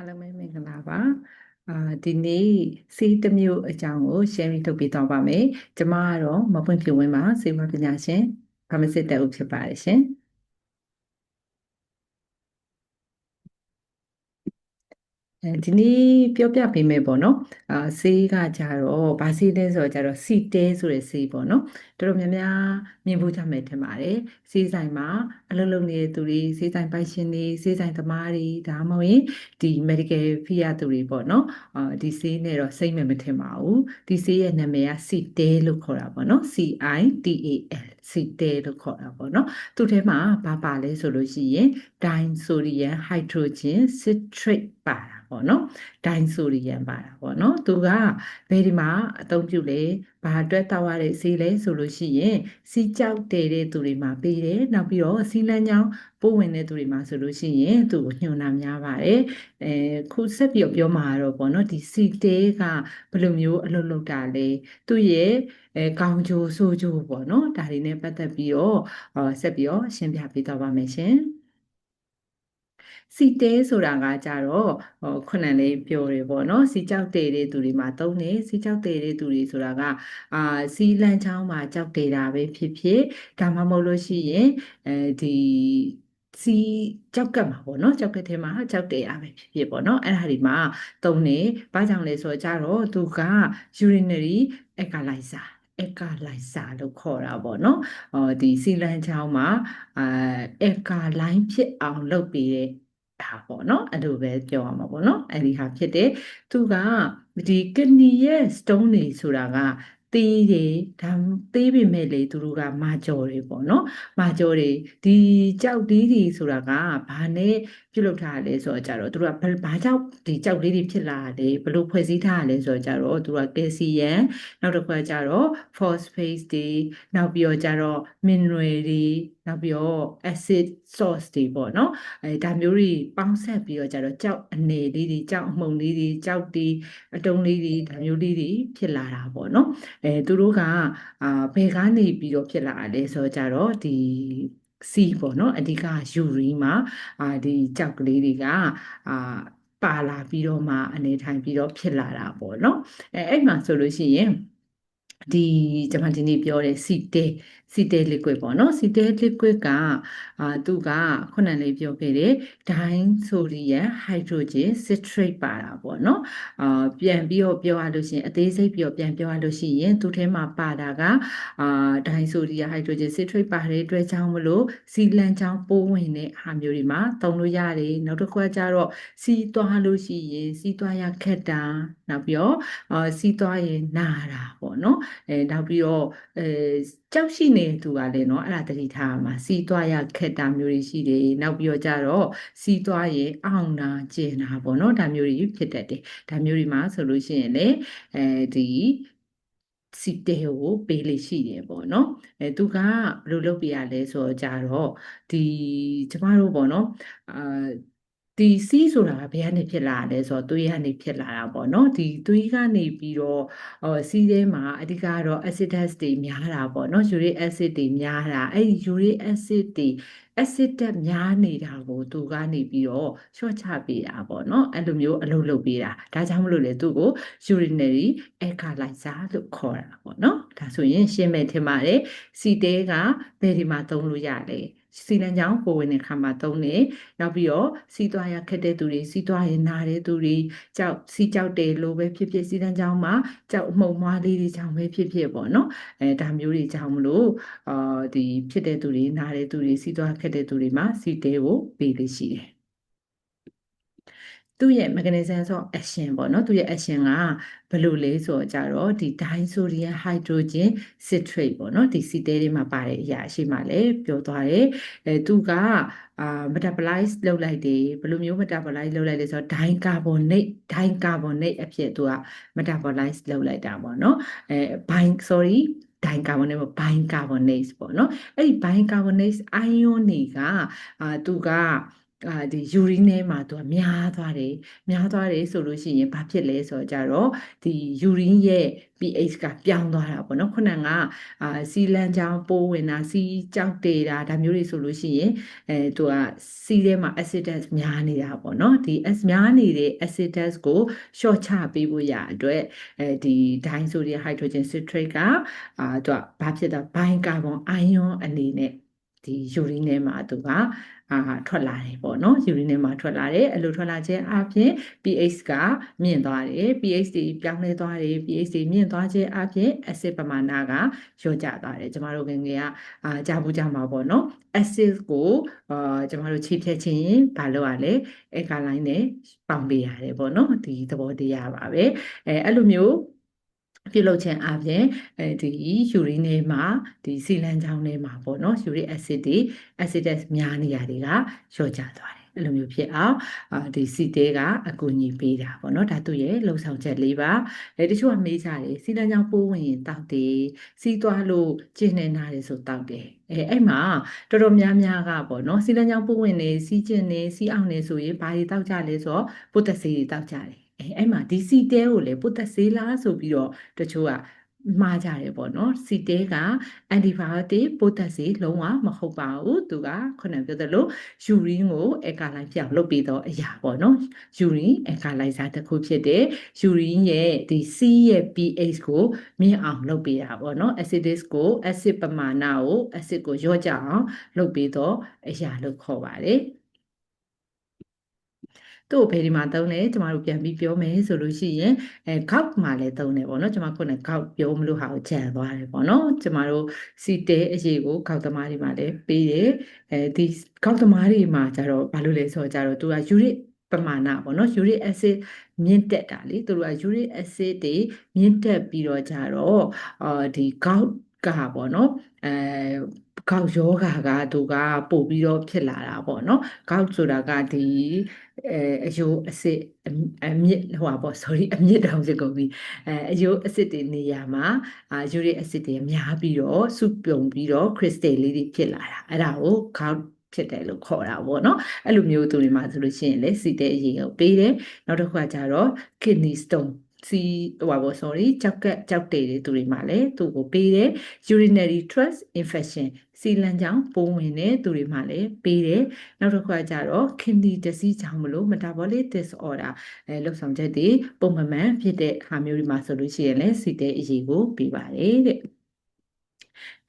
အားလုံးပဲမင်္ဂလာပါအာဒီနေ့စေးတစ်မျိုးအကြောင်းကို share ထုတ်ပေးသွားပါမယ်ကျမကတော့မပွင့်ဖြူဝင်းပါစေဝပညာရှင်ဖာမစစ်တက်ဦးဖြစ်ပါတယ်ရှင် ဒီနေ့ပြောပြပေးမယ်ပေါ့နော်အာဆေးကကြတော့ဗာဆေးလဲဆိုတော့ကြတော့စီတဲဆိုတဲ့ဆေးပေါ့နော်တော်တော်များများမြင်ဖို့ကြမယ်ထင်ပါတယ်ဆေးဆိုင်မှာအလုပ်လုပ်နေတဲ့သူတွေဆေးဆိုင်ပိုင်ရှင်တွေဆေးဆိုင်သမားတွေဒါမှမဟုတ်ရင်ဒီ medical fee ရသူတွေပေါ့နော်အာဒီဆေးနဲ့တော့စိတ်မမထင်ပါဘူးဒီဆေးရဲ့နာမည်ကစီတဲလို့ခေါ်တာပေါ့နော် C I T A L စီတဲလို့ခေါ်တာပေါ့နော်သူထဲမှာဘာပါလဲဆိုလို့ရှိရင် disodium hydrogen citrate ပါတာပေါ့နော်ဒိုင်ဆိုရီယန်ပါတာပေါ့နော်သူကဘယ်ဒီမှာအသုံးပြုလဲဘာအတွက်တောက်ရတဲ့ဆေးလဲဆိုလို့ရှိရင်စီကြောက်တဲ့တဲ့သူတွေမှာပေးတယ်နောက်ပြီးတော့စီလန်းချောင်းပိုးဝင်တဲ့သူတွေမှာဆိုလို့ရှိရင်သူ့ကိုညွှန်တာများပါတယ်အဲခုဆက်ပြီးပြောမှာတော့ပေါ့နော်ဒီစီတဲကဘယ်လိုမျိုးအလုပ်လုပ်တာလဲသူ့ရဲ့အဲကောင်းကျိုးဆိုးကျိုးပေါ့နော်ဒါတွေနဲ့ပတ်သက်ပြီးတော့ဆက်ပြီးတော့ရှင်းပြပေးသွားပါမယ်ရှင် စီတဲဆိုတာကကြတော့ဟိုခုနလေးပြောရပေါ့နော်စီကြောက်တဲတဲ့သူတွေမှာသုံးတယ်စီကြောက်တဲတဲ့သူတွေဆိုတာကအာစီလန်းချောင်းမှာကြောက်တဲတာပဲဖြစ်ဖြစ်ဒါမှမဟုတ်လို့ရှိရင်အဲဒီစီကြောက်ကတ်မှာပေါ့နော်ကြောက်ကတ်ထဲမှာကြောက်တဲရပဲဖြစ်ဖြစ်ပေါ့နော်အဲ့ဒါဒီမှာသုံးတယ်ဘာကြောင့်လဲဆိုတော့ကြတော့သူက urinary equalizer အကာလိုက်စာလို့ခေါ်တာပေါ့နော်။အော်ဒီစီလန်ချောင်းမှာအာအကာလိုင်းဖြစ်အောင်လုပ်ပြီးတဲ့ ဒါပေါ့နော်အဲ့လိုပဲပြောရမှာပေါ့နော်အဲ့ဒီဟာဖြစ်တယ်သူကဒီကနီရဲ့ stone တွေဆိုတာကသေးတယ်ဒါသေးပေမဲ့လေသူတို့ကမာကြော်တွေပေါ့နော်မာကြော်တွေဒီကြောက်သေးတွေဆိုတာကဘာနဲ့ပြုလုပ်ထားရလဲဆိုတော့ကြတော့သူတို့ကဘာကြောင့်ဒီကြောက်လေးတွေဖြစ်လာတယ်ဘလို့ဖွဲ့စည်းထားရလဲဆိုတော့ကြတော့သူကကယ်ဆီယမ်နောက်တစ်ခါကျတော့ phosphate တွေနောက်ပြီးတော့ကြတော့ mineral တွေနောက်ပြီးတော့ acid source တွေပေါ့နော်အဲဒါမျိုးတွေပေါင်းဆက်ပြီးတော့ကြတော့ကြောက်အနေလေးတွေကြောက်အမှုန်လေးတွေကြောက်တွေအတုံးလေးတွေဒါမျိုးလေးတွေဖြစ်လာတာပေါ့နော်အဲသူတို့ကအာဘယ်ကနေပြီးတော့ဖြစ်လာလဲဆိုတော့ကြတော့ဒီ စီပေါ့နော်အဓိကယူရီမှာအာဒီကြောက်ကလေးတွေကအာပါလာပြီးတော့မှအနေထိုင်ပြီးတော့ဖြစ်လာတာပေါ့နော်အဲအဲ့မှာဆိုလို့ရှိရင် ဒီကျွန်မဒီနေ့ပြောတဲ့စီတဲစီတဲ liquid ပေါ့နော်စီတဲ liquid ကအာသူကခုနလေးပြောခဲ့တဲ့ disodium hydrogen citrate ပါတာပေါ့နော်အာပြန်ပြီးတော့ပြောရလို့ရှိရင်အသေးစိတ်ပြီးတော့ပြန်ပြောရလို့ရှိရင်သူထဲမှာပါတာကအာ disodium hydrogen citrate ပါတဲ့အတွက်ကြောင့်မလို့စီလန်ချောင်းပိုးဝင်တဲ့ဟာမျိုးတွေမှာသုံးလို့ရတယ်နောက်တစ်ခါကျတော့စီသွားလို့ရှိရင်စီသွားရခက်တာနောက်ပြီးတော့အာစီသွားရင်နာတာပေါ့နော်အဲနောက်ပြီးတော့အဲကြောက်ရှိနေသူကလည်းเนาะအဲ့ဒါတတိထားမှာစီးသွားရခက်တာမျိုးတွေရှိတယ်နောက်ပြီးတော့ကြတော့စီးသွားရင်အောင်နာကျင်တာပေါ့เนาะဒါမျိုးတွေဖြစ်တတ်တယ်ဒါမျိုးတွေမှာဆိုလို့ရှိရင်လည်းအဲဒီစီတဲကိုပေးလေးရှိတယ်ပေါ့နော်အဲသူကဘယ်လိုလုပ်ပြရလဲဆိုတော့ကြတော့ဒီကျမတို့ပေါ့နော်အာ ဒီစီးဆိုတာကဘယ်ကနေဖြစ်လာလဲဆိုတော့သွေးကနေဖြစ်လာတာပေါ့နော်ဒီသွေးကနေပြီးတော့ဟောစီးထဲမှာအဓိကတော့ acids တွေများတာပေါ့နော် uric acid တွေများတာအဲ့ဒီ uric acid တွေ acid တက်များနေတာကိုသူကနေပြီးတော့ရှော့ချပေးတာပေါ့နော်အဲ့လိုမျိုးအလုပ်လုပ်ပေးတာဒါကြောင့်မလို့လေသူ့ကို urinary alkalizer လို့ခေါ်တာပေါ့နော်ဒါဆိုရင်ရှင်းမယ်ထင်ပါတယ်စီတဲကဘယ်ဒီမှာသုံးလို့ရလဲ စီလန်ကြောင်းပိုဝင်တဲ့ခါမှာသုံးတယ်နောက်ပြီးတော့စီးသွားရခက်တဲ့သူတွေစီးသွားရင်နာတဲ့သူတွေကြောက်စီးကြောက်တယ်လို့ပဲဖြစ်ဖြစ်စီလန်ကြောင်းမှာကြောက်အမှုံမွားလေးတွေကြောင့်ပဲဖြစ်ဖြစ်ပေါ့နော်အဲဒါမျိုးတွေကြောင့်မလို့အာဒီဖြစ်တဲ့သူတွေနာတဲ့သူတွေစီးသွားခက်တဲ့သူတွေမှာစီတဲကိုပေးလို့ရှိတယ် သူ့ရဲ့ mechanism of action ပေါ့နော်သူ့ရဲ့ action ကဘယ်လိုလဲဆိုတော့ကြတော့ဒီ disodium hydrogen citrate ပေါ့နော်ဒီစီတဲတွေမှာပါတဲ့အရာရှိမှလည်းပြောသွားတယ်အဲသူကအာ metabolize လုပ်လိုက်တယ်ဘယ်လိုမျိုး metabolize လုပ်လိုက်လဲဆိုတော့ dicarbonate dicarbonate အဖြစ်သူက metabolize လုပ်လိုက်တာပေါ့နော်အဲ bind sorry ဒိုင်ကာဗွန်နဲ့ဘိုင်ကာဗွန်နိတ်ပေါ့နော်အဲ့ဒီဘိုင်ကာဗွန်နိတ်အိုင်ယွန်တွေကအာသူက အာဒီယူရင်းထဲမှာသူကများသွားတယ်များသွားတယ်ဆိုလို့ရှိရင်ဘာဖြစ်လဲဆိုတော့ကြတော့ဒီယူရင်းရဲ့ pH ကပြောင်းသွားတာပေါ့နော်ခုနကအာစီလန်ချောင်းပိုးဝင်တာစီကြောက်တေတာဒါမျိုးတွေဆိုလို့ရှိရင်အဲသူကစီထဲမှာ acidus များနေတာပေါ့နော်ဒီ S များနေတဲ့ acidus ကို short ချပေးဖို့ရအတွက်အဲဒီ disodium hydrogen citrate ကအာသူကဘာဖြစ်တာဘိုင်းကာဗွန်အိုင်ယွန်အနေနဲ့ဒီယူရင်းထဲမှာသူက အာထွက်လာတယ်ပေါ့နော်ယူရင်းထဲမှာထွက်လာတယ်အဲ့လိုထွက်လာခြင်းအပြင် pH ကမြင့်သွားတယ် pH တွေပြောင်းလဲသွားတယ် pH တွေမြင့်သွားခြင်းအပြင် acid ပမာဏကလျော့ကျသွားတယ်ကျမတို့ငယ်ငယ်ကအာကြားဘူးကြမှာပေါ့နော် acid ကိုအာကျမတို့ခြေဖြတ်ခြင်းဘာလို့ ਆ လဲအဲကာလိုင်းနဲ့ပေါင်ပေးရတယ်ပေါ့နော်ဒီသဘောတရားပါပဲအဲအဲ့လိုမျိုး ပြုလုပ်ခြင်းအပြင်အဲဒီယူရင်းထဲမှာဒီစီလန်ချောင်းထဲမှာပေါ့နော်ယူရစ်အက်ဆစ်တွေ acids များနေရတွေကလျော့ကျသွားတယ်အဲ့လိုမျိုးဖြစ်အောင်အာဒီစီတဲကအကူအညီပေးတာပေါ့နော်ဒါသူ့ရဲ့လှုပ်ဆောင်ချက်လေးပါအဲတချို့ကမေးကြတယ်စီလန်ချောင်းပိုးဝင်ရင်တောက်တယ်စီးသွားလို့ကျင်းနေတာလေဆိုတောက်တယ်အဲအဲ့မှာတော်တော်များများကပေါ့နော်စီလန်ချောင်းပိုးဝင်နေစီးကျင်နေစီးအောင်နေဆိုရင်ဘာတွေတောက်ကြလဲဆိုတော့ပုတ်သက်ဆေးတွေတောက်ကြတယ် အဲအဲ့မှာဒီစီတဲကိုလေပုတ်သက်ဆေးလားဆိုပြီးတော့တချို့ကမှားကြတယ်ပေါ့နော်စီတဲကအန်တီဘိုယိုတစ်ပိုးသက်စီလုံးဝမဟုတ်ပါဘူးသူကခုနပြောသလိုယူရင်းကိုအကာလိုက်ပြောင်းလုပ်ပြီးတော့အရာပေါ့နော်ယူရင်းအကာလိုက်စားတစ်ခုဖြစ်တဲ့ယူရင်းရဲ့ဒီ C ရဲ့ pH ကိုမြင့်အောင်လုပ်ပေးတာပေါ့နော် acidic ကို acid ပမာဏကို acid ကိုလျော့ကြအောင်လုပ်ပြီးတော့အရာလို့ခေါ်ပါတယ် သူ့ကိုဘယ်ဒီမှာသုံးလဲကျမတို့ပြန်ပြီးပြောမယ်ဆိုလို့ရှိရင်အဲခောက်မှာလည်းသုံးတယ်ပေါ့နော်ကျမခုနခောက်ပြောမလို့ဟာကိုကြံသွားတယ်ပေါ့နော်ကျမတို့စီတဲအရေးကိုခောက်သမားတွေမှာလည်းပေးတယ်အဲဒီခောက်သမားတွေမှာကျတော့ဘာလို့လဲဆိုတော့ကျတော့သူကယူရစ်ပမာဏပေါ့နော်ယူရစ်အက်ဆစ်မြင့်တက်တာလေသူတို့ကယူရစ်အက်ဆစ်တွေမြင့်တက်ပြီးတော့ကြတော့အာဒီကောက်ကပေါ့နော်အဲ ကောက်ယောဂါကသူကပို့ပြီးတော့ဖြစ်လာတာပေါ့နော်ကောက်ဆိုတာကဒီအဲအယိုးအစစ်အမြစ်ဟိုပါပေါ့ sorry အမြစ်တောင်ဖြစ်ကုန်ပြီအဲအယိုးအစစ်တွေနေရာမှာအာယူရစ်အစစ်တွေများပြီးတော့စုပြုံပြီးတော့ခရစ်စတယ်လေးတွေဖြစ်လာတာအဲ့ဒါကိုကောက်ဖြစ်တယ်လို့ခေါ်တာပေါ့နော်အဲ့လိုမျိုးသူတွေမှာဆိုလို့ရှိရင်လေစီတဲ့အရေးကိုပေးတယ်နောက်တစ်ခုကကြတော့ kidney stone စီဟိုပါပေါ့ sorry ကြောက်ကက်ကြောက်တေတွေသူတွေမှာလည်းသူ့ကိုပေးတယ် urinary tract infection စီလန်ကြောင့်ပိုးဝင်တဲ့သူတွေမှာလည်းပေးတယ်နောက်တစ်ခုကကြတော့ kidney disease ကြောင့်မလို့ metabolic disorder အဲလှုပ်ဆောင်ချက်တွေပုံမှန်မှန်ဖြစ်တဲ့ဟာမျိုးတွေမှာဆိုလို့ရှိရင်လည်းစီတဲ့အရေးကိုပေးပါတယ်တဲ့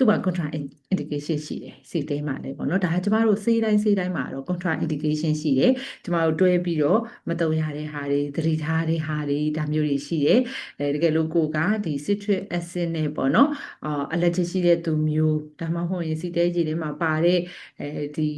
သူ့မှာ contra indication ရှိတယ်စိတ်ထဲမှာလည်းပေါ့နော်ဒါကကျမတို့စေးတိုင်းစေးတိုင်းမှာတော့ contra indication ရှိတယ်ကျမတို့တွဲပြီးတော့မတုံရတဲ့ဟာတွေသတိထားတဲ့ဟာတွေဒါမျိုးတွေရှိတယ်အဲတကယ်လို့ကိုကဒီ citric acid နဲ့ပေါ့နော်အာ allergic ရှိတဲ့သူမျိုးဒါမှမဟုတ်ရင်စိတ်ထဲကြီးထဲမှာပါတဲ့အဲဒီ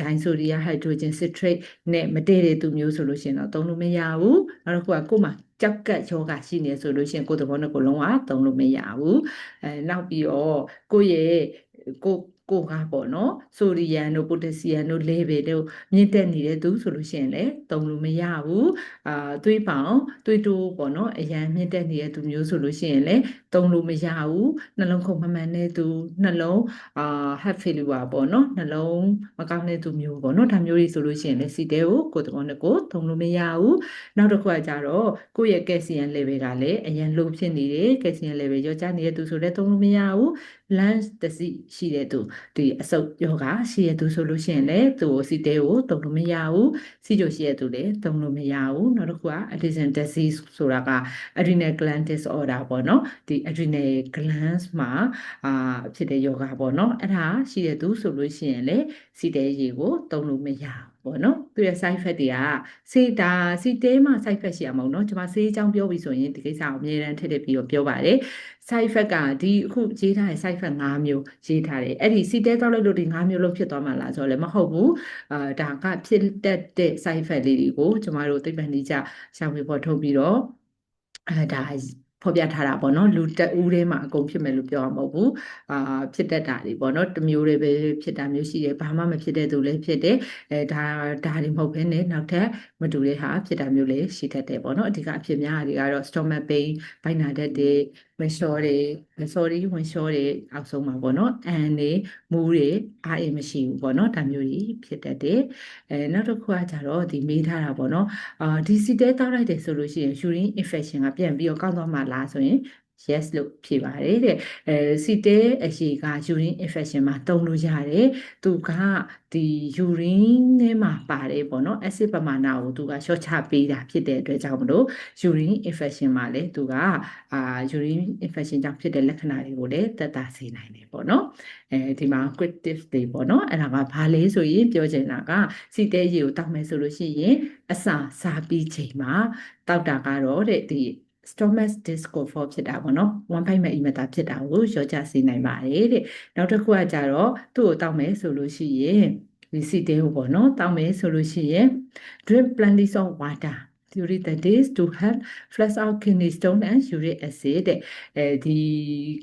disodium hydrogen citrate နဲ့မတည့်တဲ့သူမျိုးဆိုလို့ရှိရင်တော့သုံးလို့မရဘူးနောက်တစ်ခုကကို့မှာကြောက်ကတ်ယောဂရှိနေဆိုလို့ရှိရင်ကိုယ်သဘောနဲ့ကိုလုံးဝသုံးလို့မရဘူးအဲနောက်ပြီးတော့ကိုယ့်ရဲ့ကိုကိုကပေါ့နော်ဆိုဒီယမ်တို့ပိုတက်ဆီယမ်တို့ level တို့မြင့်တက်နေတဲ့သူဆိုလို့ရှိရင်လည်းသုံးလို့မရဘူးအာသွေးပေါင်သွေးတိုးပေါ့နော်အရန်မြင့်တက်နေတဲ့သူမျိုးဆိုလို့ရှိရင်လည်းသုံးလို့မရဘူးနှလုံးခုန်မမှန်တဲ့သူနှလုံးအာ heart failure ပေါ့နော်နှလုံးမကောင်းတဲ့သူမျိုးပေါ့နော်ဒါမျိုးတွေဆိုလို့ရှိရင်လည်းစီတဲကိုကိုယ်တဘောနဲ့ကိုသုံးလို့မရဘူးနောက်တစ်ခုကကြတော့ကိုယ့်ရဲ့ကက်ဆီယမ် level ကလည်းအရန် low ဖြစ်နေတယ်ကက်ဆီယမ် level ရောကျနေတဲ့သူဆိုလည်းသုံးလို့မရဘူး lungs တစီရှိတဲ့သူဒီအဆုပ်ယောဂရှိတဲ့သူဆိုလို့ရှိရင်လည်းသူ့ကိုစီတဲကိုတုံလို့မရဘူးစီချိုရှိတဲ့သူလည်းတုံလို့မရဘူးနောက်တစ်ခုက Addison disease ဆိုတာက adrenal gland disorder ပေါ့နော်ဒီ adrenal glands မှာအာဖြစ်တဲ့ယောဂပေါ့နော်အဲ့ဒါရှိတဲ့သူဆိုလို့ရှိရင်လည်းစီတဲရေကိုတုံလို့မရဘူး ပေါ့နော်သူရဲ့ side effect တွေကစေးတာစီတဲမှာ side effect ရှိရမှာပေါ့နော်ကျွန်မဆေးအကြောင်းပြောပြီးဆိုရင်ဒီကိစ္စကိုအမြဲတမ်းထည့်ထည့်ပြီးတော့ပြောပါတယ် side effect ကဒီအခုရေးထားတဲ့ side effect 5မျိုးရေးထားတယ်အဲ့ဒီစီတဲတောက်လိုက်လို့ဒီ5မျိုးလုံးဖြစ်သွားမှာလားဆိုတော့လည်းမဟုတ်ဘူးအာဒါကဖြစ်တတ်တဲ့ side effect လေးတွေကိုကျွန်တော်တို့သိပ္ပံနည်းကျရှာဖွေဖော်ထုတ်ပြီးတော့အဲဒါ ဖော်ပြထားတာပေါ့နော်လူတဦးထဲမှာအကုန်ဖြစ်မယ်လို့ပြောမှာမဟုတ်ဘူးအာဖြစ်တတ်တာတွေပေါ့နော်တစ်မျိုးတွေပဲဖြစ်တာမျိုးရှိတယ်ဘာမှမဖြစ်တဲ့သူလည်းဖြစ်တယ်အဲဒါဒါတွေမဟုတ်ဘဲနဲ့နောက်ထပ်မတူတဲ့ဟာဖြစ်တာမျိုးလည်းရှိတတ်တယ်ပေါ့နော်အဓိကအဖြစ်များတွေကတော့ stomach pain ဘိုက်နာတတ်တဲ့ဝင်လျှောတွေ sorry ဝင်လျှောတွေအောက်ဆုံးမှာပေါ့နော်အန်တွေမူးတွေအားအိမ်မရှိဘူးပေါ့နော်ဒါမျိုးတွေဖြစ်တတ်တယ်အဲနောက်တစ်ခုကကြတော့ဒီမေးထားတာပေါ့နော်အာဒီစီတဲတောက်လိုက်တယ်ဆိုလို့ရှိရင် urine infection ကပြန်ပြီးတော့ကောက်သွားမှာလားဆိုရင် yes လို့ဖြေပါတယ်တဲ့အဲစီတဲအရှိက urine infection မှာတုံးလို့ရတယ်သူကဒီ urine ထဲမှာပါတယ်ပေါ့နော် acid ပမာဏကိုသူကလျှော့ချပေးတာဖြစ်တဲ့အတွက်ကြောင့်မလို့ urine infection မှာလည်းသူကအာ urine infection ကြောင့်ဖြစ်တဲ့လက္ခဏာတွေကိုလည်းသက်သာစေနိုင်တယ်ပေါ့နော်အဲဒီမှာ quick tips တွေပေါ့နော်အဲ့ဒါကဘာလဲဆိုရင်ပြောချင်တာကစီတဲရေကိုတောက်မယ်ဆိုလို့ရှိရင်အစာစားပြီးချိန်မှာတောက်တာကတော့တဲ့ဒီ stomach discomfort ဖြစ်တာပေါ့နော်ဝမ်းဖိုက်မဲ့အိမ်မသာဖြစ်တာကိုရောကြစေနိုင်ပါတယ်တဲ့နောက်တစ်ခုကကြတော့သူ့ကိုတောက်မယ်ဆိုလို့ရှိရင်ဒီစီတဲကိုပေါ့နော်တောက်မယ်ဆိုလို့ရှိရင် drink plenty of water during the days to help flush out kidney stone and uric acid တဲ့အဲဒီ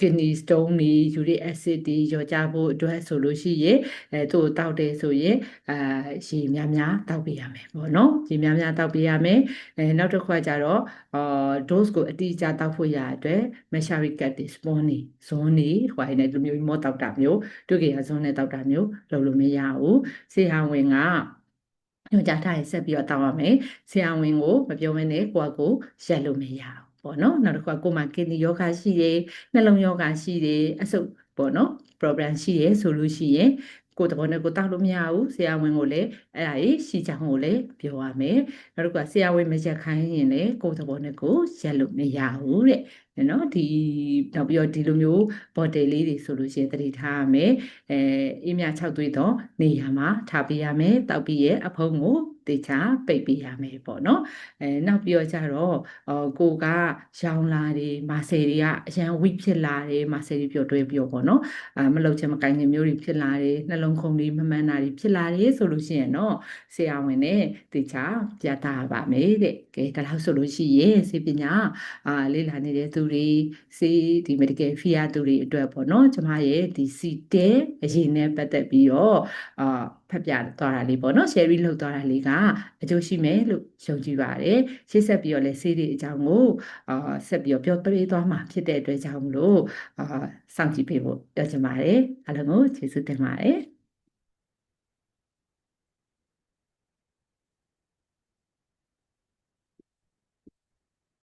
kidney stone တွေ uric acid တွေရောကြဖို့အတွက်ဆိုလို့ရှိရင်အဲသူ့ကိုတောက်တယ်ဆိုရင်အာရေများများတောက်ပေးရမယ်ပေါ့နော်ရေများများတောက်ပေးရမယ်အဲနောက်တစ်ခုကကြတော့အာ dose ကိုအတိအကျတောက်ဖို့ရအတွက် measuring cut တွေ spawn တွေ zone တွေဟိုင်းနဲ့ဒီမျိုးမောတောက်တာမျိုးတွေ့ကြရ zone နဲ့တောက်တာမျိုးလုပ်လို့မရဘူးဆေးဟောင်းဝင်က ညွှန်ကြားထားရင်ဆက်ပြီးတော့တောက်ရမယ်ဆရာဝန်ကိုမပြောမနဲ့ကိုယ့်ကိုရက်လို့မရဘူးပေါ့နော်နောက်တစ်ခုကကိုယ်မှာကင်နီယောဂရှိတယ်နှလုံးယောဂရှိတယ်အဆုတ်ပေါ့နော် problem ရှိတယ်ဆိုလို့ရှိရင်ကိုယ်တဘောနဲ့ကိုတောက်လို့မရဘူးဆရာဝန်ကိုလည်းအဲ့ဒါကြီးရှိချောင်းကိုလည်းပြောရမယ်နောက်တစ်ခုကဆရာဝန်မရက်ခိုင်းရင်လည်းကိုယ်တဘောနဲ့ကိုရက်လို့မရဘူးတဲ့ နော်ဒီနောက်ပြီးတော့ဒီလိုမျိုး bottle လေးတွေဆိုလို့ရှိရင်တတိထားရမယ်အဲအေးမြ6သွေးတော့နေရာမှာထားပေးရမယ်တောက်ပြီးရဲ့အဖုံးကိုတေချာပိတ်ပေးရမယ်ပေါ့နော်အဲနောက်ပြီးတော့ကြတော့အော်ကိုကရောင်လာတွေမာဆယ်တွေကအရန်ဝိဖြစ်လာတယ်မာဆယ်တွေပြောတွဲပြောပေါ့နော်အာမလုံချင်မကိုင်းခြင်းမျိုးတွေဖြစ်လာတယ်နှလုံးခုန်တွေမမှန်တာတွေဖြစ်လာတယ်ဆိုလို့ရှိရင်တော့ဆရာဝန်နဲ့တေချာပြသပါမယ်တဲ့ကဲဒါလို့ဆိုလို့ရှိရင်စေပညာအာလေ့လာနေတဲ့သူတွေစေဒီ medical field သူတွေအတွက်ပေါ့နော်ကျမရဲ့ဒီစီတဲအရင်နဲ့ပတ်သက်ပြီးတော့အာဖတ်ပြသွားတာလေးပေါ့နော် share လုပ်သွားတာလေးကအကျိုးရှိမယ်လို့ယုံကြည်ပါတယ်ရှေ့ဆက်ပြီးတော့လည်းဆေးတွေအကြောင်းကိုအာဆက်ပြီးတော့ပြောပြသွားမှာဖြစ်တဲ့အတွက်ကြောင့်မလို့အာစောင့်ကြည့်ပေးဖို့ပြောချင်ပါတယ်အားလုံးကိုကျေးဇူးတင်ပါတယ်